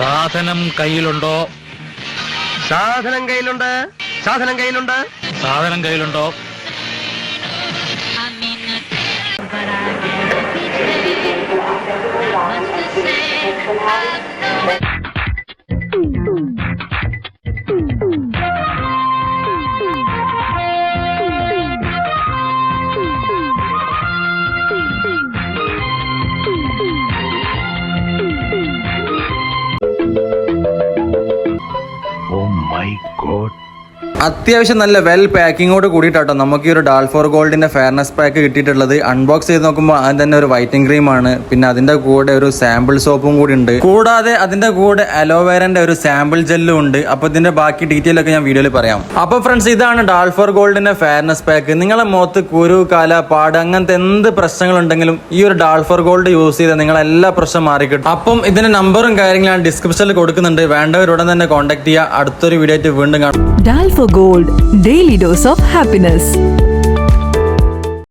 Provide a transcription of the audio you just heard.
സാധനം കയ്യിലുണ്ടോ? സാധനം കയ്യിലുണ്ട്. സാധനം കയ്യിലുണ്ട്. സാധനം കയ്യിലുണ്ടോ? Thank mean, my God, അത്യാവശ്യം നല്ല വെൽ പാക്കിങ്ങോട് കൂടിയിട്ടാട്ടോ നമുക്ക് ഈ ഒരു ഡാൽഫോർ ഗോൾഡിന്റെ ഫെയർനെസ് പാക്ക് കിട്ടിയിട്ടുള്ളത്. അൺബോക്സ് ചെയ്ത് നോക്കുമ്പോൾ അത് തന്നെ ഒരു വൈറ്റിംഗ് ക്രീം ആണ്. പിന്നെ അതിന്റെ കൂടെ ഒരു സാമ്പിൾ സോപ്പും കൂടി ഉണ്ട്. കൂടാതെ അതിന്റെ കൂടെ അലോവേരന്റെ ഒരു സാമ്പിൾ ജെല്ലും ഉണ്ട്. അപ്പൊ ഇതിന്റെ ബാക്കി ഡീറ്റെയിൽ ഒക്കെ ഞാൻ വീഡിയോയിൽ പറയാം. അപ്പോൾ ഫ്രണ്ട്സ് ഇതാണ് ഡാൽഫോർ ഗോൾഡിന്റെ ഫെയർനെസ് പാക്ക് നിങ്ങളെ മുഖത്ത് കുരു കാല പാട് അങ്ങനത്തെ എന്ത് പ്രശ്നങ്ങളുണ്ടെങ്കിലും ഈ ഒരു ഡാൽഫോർ ഗോൾഡ് യൂസ് ചെയ്താൽ നിങ്ങളെ എല്ലാ പ്രശ്നം മാറിക്കിട്ടും. അപ്പം ഇതിന്റെ നമ്പറും കാര്യങ്ങളും ഡിസ്ക്രിപ്ഷനിൽ കൊടുക്കുന്നുണ്ട്. വേണ്ടവരുടൻ തന്നെ കോൺടാക്ട് ചെയ്യുക അടുത്തൊരു വീഡിയോ ആയിട്ട് വീണ്ടും കാണാം. Gold, daily dose of happiness.